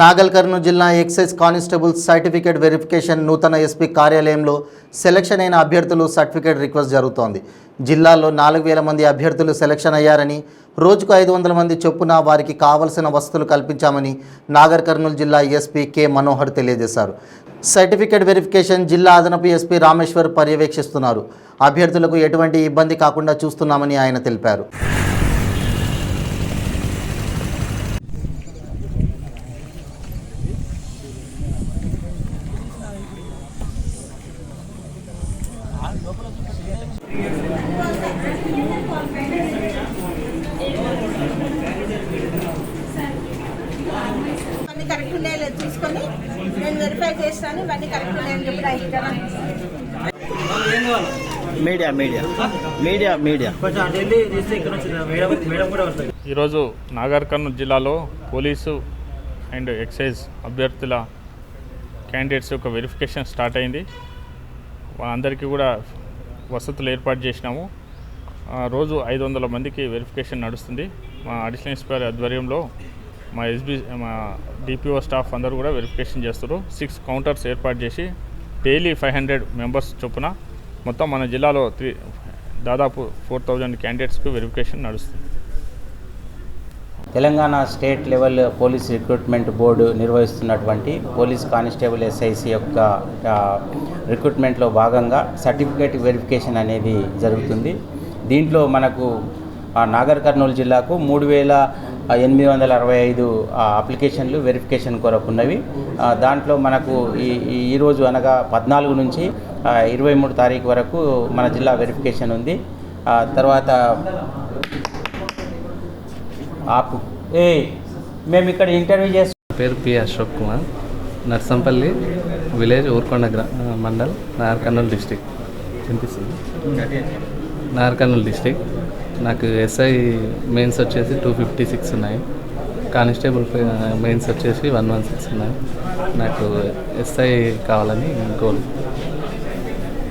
నాగల్ కర్నూలు జిల్లా excise constable certificate verification నూతన SP కార్యాలయంలో సెలక్షన్ అయిన అభ్యర్థులు సర్టిఫికేట్ రిక్వెస్ట్ జరుగుతోంది. జిల్లాలో నాలుగు వేల మంది అభ్యర్థులు సెలక్షన్ అయ్యారని రోజుకు ఐదు వందల మంది చొప్పున వారికి కావలసిన వసతులు కల్పించామని నాగర్ కర్నూలు జిల్లా ఎస్పీ కె మనోహర్ తెలియజేశారు. సర్టిఫికేట్ వెరిఫికేషన్ జిల్లా అదనపు ఎస్పీ రామేశ్వర్ పర్యవేక్షిస్తున్నారు. అభ్యర్థులకు ఎటువంటి ఇబ్బంది కాకుండా చూస్తున్నామని ఆయన తెలిపారు. అన్ని కరెక్ట్ ఉన్నాయో చూసుకొని నేను వెరిఫై చేస్తాను ఇవన్నీ కరెక్ట్ ఉన్నాయని చెప్పి రైట్ కదా మీడియా మీడియా మీడియా మీడియా ఈరోజు నాగర్ కర్నూలు జిల్లాలో పోలీసు అండ్ ఎక్సైజ్ అభ్యర్థుల క్యాండిడేట్స్ యొక్క వెరిఫికేషన్ స్టార్ట్ అయింది. వాళ్ళందరికీ కూడా వసతులు ఏర్పాటు చేసినాము. ఆ, రోజు ఐదు వందల మందికి వెరిఫికేషన్ నడుస్తుంది. మా అడిషనల్ ఇన్స్పెక్టర్ ఆధ్వర్యంలో మా ఎస్బీ మా డిపిఓ స్టాఫ్ అందరూ కూడా వెరిఫికేషన్ చేస్తారు. సిక్స్ కౌంటర్స్ ఏర్పాటు చేసి డైలీ ఫైవ్ హండ్రెడ్ మెంబర్స్ చొప్పున మొత్తం మన జిల్లాలో త్రీ దాదాపు ఫోర్ థౌజండ్ క్యాండిడేట్స్కి వెరిఫికేషన్ నడుస్తుంది. Telangana state level police recruitment board నిర్వహిస్తున్నటువంటి పోలీస్ కానిస్టేబుల్ ఎస్ఐసి యొక్క రిక్రూట్మెంట్లో భాగంగా సర్టిఫికేట్ వెరిఫికేషన్ అనేది జరుగుతుంది. దీంట్లో మనకు నాగర్ కర్నూలు జిల్లాకు మూడు వేల ఎనిమిది వందల అరవై ఐదు అప్లికేషన్లు వెరిఫికేషన్ కొరకు ఉన్నవి. దాంట్లో మనకు ఈ ఈరోజు అనగా పద్నాలుగు నుంచి ఇరవై మూడు తారీఖు వరకు మన జిల్లా వెరిఫికేషన్ ఉంది. తర్వాత ఆపు. ఏ మేము ఇక్కడ ఇంటర్వ్యూ చేస్తాం పేరు పి అశోక్ కుమార్. నర్సంపల్లి విలేజ్ ఊర్కొండ గ్రా మండల్ నాగర్కర్నూలు డిస్టిక్ వినిపిస్తుంది. నాగర్కర్నూలు డిస్టిక్ నాకు ఎస్ఐ మెయిన్స్ వచ్చేసి టూ ఫిఫ్టీ సిక్స్ ఉన్నాయి. కానిస్టేబుల్ మెయిన్స్ వచ్చేసి వన్ వన్ సిక్స్ ఉన్నాయి. నాకు ఎస్ఐ కావాలని గోల్.